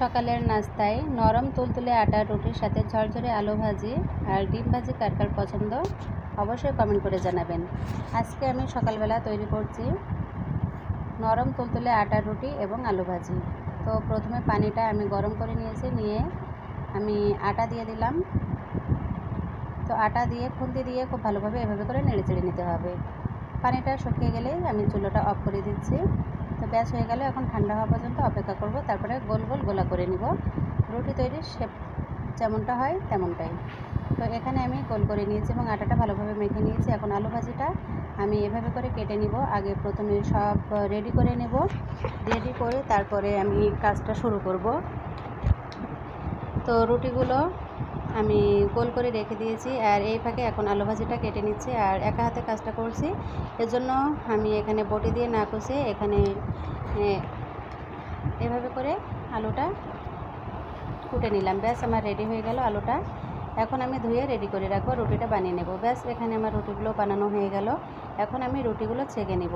সকালের নাস্তায় নরম তুলতুলে আটার রুটির সাথে ঝরঝরে আলু ভাজি আর ডিম ভাজি কার কার পছন্দ অবশ্যই কমেন্ট করে জানাবেন। আজকে আমি সকালবেলা তৈরি করছি নরম তুলতুলে আটার রুটি এবং আলু ভাজি। তো প্রথমে পানিটা আমি গরম করে নিয়েছি, নিয়ে আমি আটা দিয়ে দিলাম। তো আটা দিয়ে, খুন্তি দিয়ে খুব ভালোভাবে এভাবে করে নেড়ে চেড়ে নিতে হবে। পানিটা শুকিয়ে গেলেই আমি চুলোটা অফ করে দিচ্ছি। তো ব্যাস হয়ে গেলে। এখন ঠান্ডা হওয়া পর্যন্ত অপেক্ষা করব। তারপরে গোল গোল গোলা করে নিব। রুটি তৈরির শেপ যেমনটা হয় তেমনটাই। তো এখানে আমি গোল করে নিয়েছি এবং আটাটা ভালোভাবে মেখে নিয়েছি। এখন আলু ভাজিটা আমি এভাবে করে কেটে নিব। আগে প্রথমে সব রেডি করে নেব। রেডি করে তারপরে আমি কাজটা শুরু করব। তো রুটিগুলো আমি গোল করে রেখে দিয়েছি আর এই ফাঁকে এখন আলু ভাজিটা কেটে নিচ্ছি আর একা হাতে কাজটা করছি। এজন্য আমি এখানে বটি দিয়ে না কষে এখানে এভাবে করে আলুটা কুটে নিলাম। ব্যাস, আমার রেডি হয়ে গেল আলুটা। এখন আমি ধুয়ে রেডি করে রাখব, রুটিটা বানিয়ে নেব। ব্যাস, এখানে আমার রুটিগুলো বানানো হয়ে গেল। এখন আমি রুটিগুলো ছেঁকে নেব।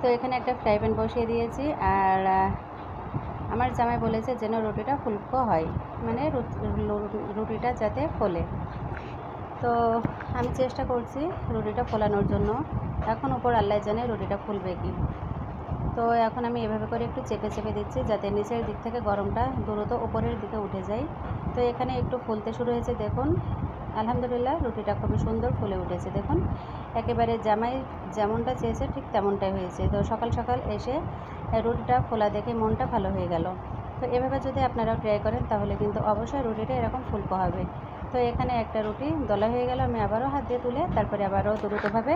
তো এখানে একটা ফ্রাই প্যান বসিয়ে দিয়েছি আর আমার জামাই বলেছে যেন রুটিটা ফুলকো হয় মানে রুটিটা যাতে ফোলে। তো আমি চেষ্টা করছি রুটিটা ফোলানোর জন্য। এখন উপর আল্লাহ জানে রুটিটা ফুলবে কি। তো এখন আমি এভাবে করে একটু চেপে চেপে দিচ্ছি যাতে নিচের দিক থেকে গরমটা দ্রুত উপরের দিকে উঠে যায়। তো এখানে একটু ফুলতে শুরু হয়েছে, দেখুন। আলহামদুলিল্লাহ রুটিটা খুবই সুন্দর ফুলে উঠেছে, দেখুন। একেবারে জামাই যেমনটা চেয়েছে ঠিক তেমনটাই হয়েছে। তো সকাল সকাল এসে রুটিটা ফোলা দেখে মনটা ভালো হয়ে গেল। তো এভাবে যদি আপনারাও ট্রাই করেন, তাহলে কিন্তু অবশ্যই রুটিটা এরকম ফুলকো হবে। তো এখানে একটা রুটি দলা হয়ে গেল, আমি আবারও হাত দিয়ে তুলে তারপরে আবারও দ্রুতভাবে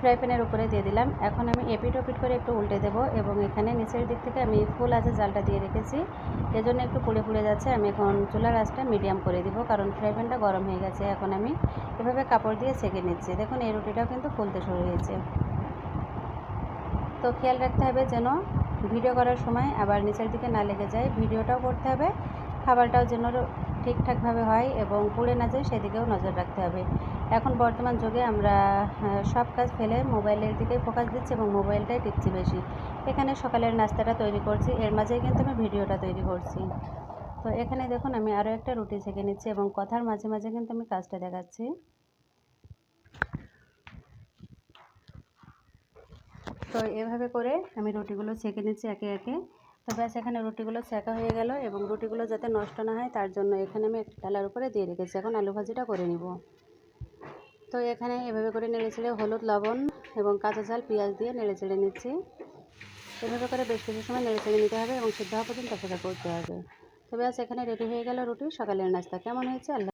ফ্রাই প্যানের উপরে দিয়ে দিলাম। এখন আমি এপিট ওপিট করে একটু উল্টে দেবো এবং এখানে নিচের দিক থেকে আমি ফুল আছে জালটা দিয়ে রেখেছি। এজন্য একটু পুড়ে পুড়ে যাচ্ছে, আমি এখন চুলার আঁচটা মিডিয়াম করে দিব কারণ ফ্রাই প্যানটা গরম হয়ে গেছে। এখন আমি এভাবে কাপড় দিয়ে সেঁকে নিচ্ছি। দেখুন, এই রুটিটাও কিন্তু ফুলতে শুরু হয়েছে। তো খেয়াল রাখতে হবে যেন ভিডিও করার সময় আবার নিচের দিকে না লেগে যায়, ভিডিওটাও করতে হবে, খাবারটাও যেন ঠিকঠাকভাবে হয় এবং পুড়ে না যায় সেদিকেও নজর রাখতে হবে। এখন বর্তমান যুগে আমরা সব কাজ ফেলে মোবাইলের দিকে ফোকাস দিচ্ছি এবং মোবাইলটাই টিপছি বেশি। এখানে সকালের নাস্তাটা তৈরি করছি, এর মাঝেই কিন্তু আমি ভিডিওটা তৈরি করছি। তো এখানে দেখুন আমি আরও একটা রুটি ছেঁকে নিচ্ছি এবং কথার মাঝে মাঝে কিন্তু আমি কাজটা দেখাচ্ছি। তো এভাবে করে আমি রুটিগুলো ছেঁকে নিচ্ছি একে একে। তো ব্যাস, এখানে রুটিগুলো ছেঁকা হয়ে গেল এবং রুটিগুলো যাতে নষ্ট না হয় তার জন্য এখানে আমি একটা ডালার উপরে দিয়ে রেখেছি। এখন আলু ভাজিটা করে নিব। তো এখানে এভাবে করে নেড়ে চেড়ে হলুদ, লবণ এবং কাঁচা ঝাল, পেঁয়াজ দিয়ে নেড়ে চেড়ে নিচ্ছি। এভাবে করে বেশ কিছু সময় নেড়ে চেড়ে নিতে হবে এবং সিদ্ধ হওয়া পর্যন্ত অপেক্ষা করতে হবে। তো ব্যাস, এখানে রেডি হয়ে গেল রুটি। সকালের নাস্তা। কেমন হয়েছে? আল্লাহ